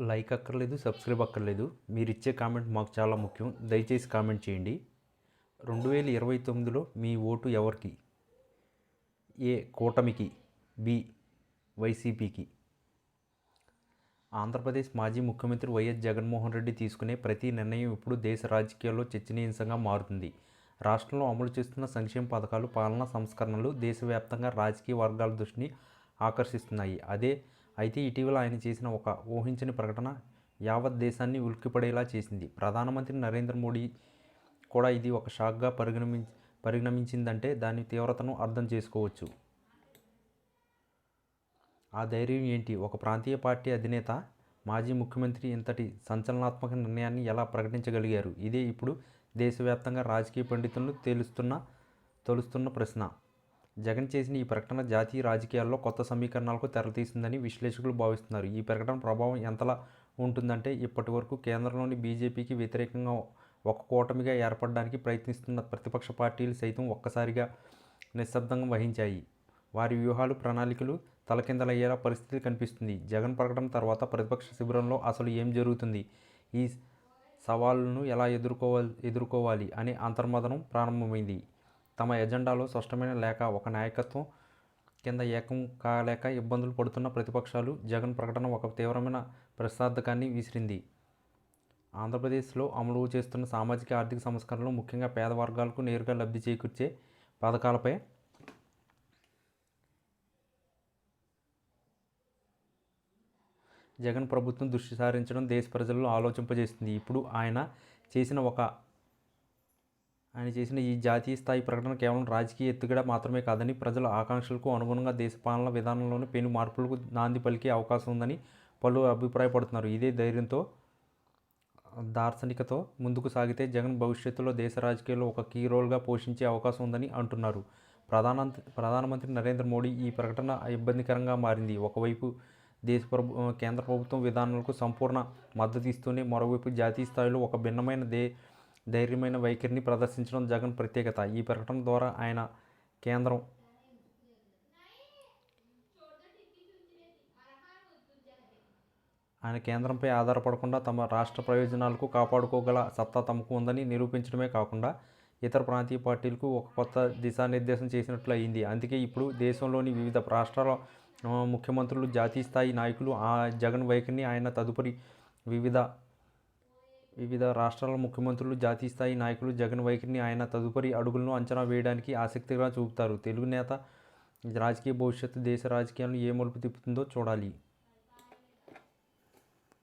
Like అక్కర్లేదు subscribe అక్కర్లేదు. మీరు ఇచ్చే కామెంట్ మాకు చాలా ముఖ్యం. దయచేసి కామెంట్ చేయండి. రెండు వేల ఇరవై తొమ్మిదిలో మీ ఓటు ఎవరికి? ఏ కూటమికి? బి వైసీపీకి? ఆంధ్రప్రదేశ్ మాజీ ముఖ్యమంత్రి వైఎస్ జగన్మోహన్ రెడ్డి తీసుకునే ప్రతి నిర్ణయం ఇప్పుడు దేశ రాజకీయాల్లో చర్చనీయాంశంగా మారుతుంది. రాష్ట్రంలో అమలు చేస్తున్న సంక్షేమ పథకాలు పాలనా సంస్కరణలు దేశవ్యాప్తంగా రాజకీయ వర్గాల దృష్టిని ఆకర్షిస్తున్నాయి. అదే అయితే ఇటీవల ఆయన చేసిన ఒక ఊహించని ప్రకటన యావత్ దేశాన్ని ఉలిక్కిపడేలా చేసింది. ప్రధానమంత్రి నరేంద్ర మోడీ కూడా ఇది ఒక షాక్గా పరిగణమి పరిగణమించిందంటే దాని తీవ్రతను అర్థం చేసుకోవచ్చు. ఆ ధైర్యం ఏంటి? ఒక ప్రాంతీయ పార్టీ అధినేత మాజీ ముఖ్యమంత్రి ఇంతటి సంచలనాత్మక నిర్ణయాన్ని ఎలా ప్రకటించగలిగారు? ఇదే ఇప్పుడు దేశవ్యాప్తంగా రాజకీయ పండితులను తేలుస్తున్న తొలుస్తున్న ప్రశ్న. జగన్ చేసిన ఈ ప్రకటన జాతీయ రాజకీయాల్లో కొత్త సమీకరణాలకు తెరతీసిందని విశ్లేషకులు భావిస్తున్నారు. ఈ ప్రకటన ప్రభావం ఎంతలా ఉంటుందంటే ఇప్పటి వరకు కేంద్రంలోని బీజేపీకి వ్యతిరేకంగా ఒక కూటమిగా ఏర్పడడానికి ప్రయత్నిస్తున్న ప్రతిపక్ష పార్టీలు సైతం ఒక్కసారిగా నిశ్శబ్దంగా వహించాయి. వారి వ్యూహాలు ప్రణాళికలు తలకిందలయ్యేలా పరిస్థితి కనిపిస్తుంది. జగన్ ప్రకటన తర్వాత ప్రతిపక్ష శిబిరంలో అసలు ఏం జరుగుతుంది? ఈ సవాళ్ళను ఎలా ఎదుర్కోవాలి ఎదుర్కోవాలి అనే అంతర్మదనం ప్రారంభమైంది. తమ ఎజెండాలో స్పష్టమైన లేక ఒక నాయకత్వం కింద ఏకం కాలేక ఇబ్బందులు పడుతున్న ప్రతిపక్షాలు జగన్ ప్రకటన ఒక తీవ్రమైన ప్రశ్నార్థకాన్ని విసిరింది. ఆంధ్రప్రదేశ్లో అమలు చేస్తున్న సామాజిక ఆర్థిక సంస్కరణలు ముఖ్యంగా పేద వర్గాలకు నేరుగా లబ్ధి చేకూర్చే పథకాలపై జగన్ ప్రభుత్వం దృష్టి సారించడం దేశ ప్రజలను ఆలోచింపజేస్తుంది ఇప్పుడు ఆయన చేసిన ఒక ఆయన చేసిన ఈ జాతీయ స్థాయి ప్రకటన కేవలం రాజకీయ ఎత్తుగడ మాత్రమే కాదని ప్రజల ఆకాంక్షలకు అనుగుణంగా దేశ పాలన విధానంలోని పెను మార్పులకు నాంది పలికే అవకాశం ఉందని పలు అభిప్రాయపడుతున్నారు. ఇదే ధైర్యంతో దార్శనికతో ముందుకు సాగితే జగన్ భవిష్యత్తులో దేశ రాజకీయాల్లో ఒక కీ రోల్గా పోషించే అవకాశం ఉందని అంటున్నారు. ప్రధాన ప్రధానమంత్రి నరేంద్ర మోడీ ఈ ప్రకటన ఇబ్బందికరంగా మారింది. ఒకవైపు దేశ ప్రభు కేంద్ర ప్రభుత్వం విధానాలకు సంపూర్ణ మద్దతు ఇస్తూనే మరోవైపు జాతీయ స్థాయిలో ఒక భిన్నమైన దే ధైర్యమైన వైఖరిని ప్రదర్శించడం జగన్ ప్రత్యేకత. ఈ ప్రకటన ద్వారా ఆయన కేంద్రం ఆయన కేంద్రంపై ఆధారపడకుండా తమ రాష్ట్ర ప్రయోజనాలకు కాపాడుకోగల సత్తా తమకు ఉందని నిరూపించడమే కాకుండా ఇతర ప్రాంతీయ పార్టీలకు ఒక కొత్త దిశానిర్దేశం చేసినట్లు అయింది. అందుకే ఇప్పుడు దేశంలోని వివిధ రాష్ట్రాల ముఖ్యమంత్రులు జాతీయ స్థాయి నాయకులు ఆ జగన్ వైఖరిని ఆయన తదుపరి వివిధ వివిధ రాష్ట్రాల ముఖ్యమంత్రులు జాతీయ స్థాయి నాయకులు జగన్ వైఖరిని ఆయన తదుపరి అడుగులను అంచనా వేయడానికి ఆసక్తిగా చూపుతారు. తెలుగు నేత రాజకీయ భవిష్యత్తు దేశ రాజకీయాలను ఏ మలుపు తిప్పుతుందో చూడాలి.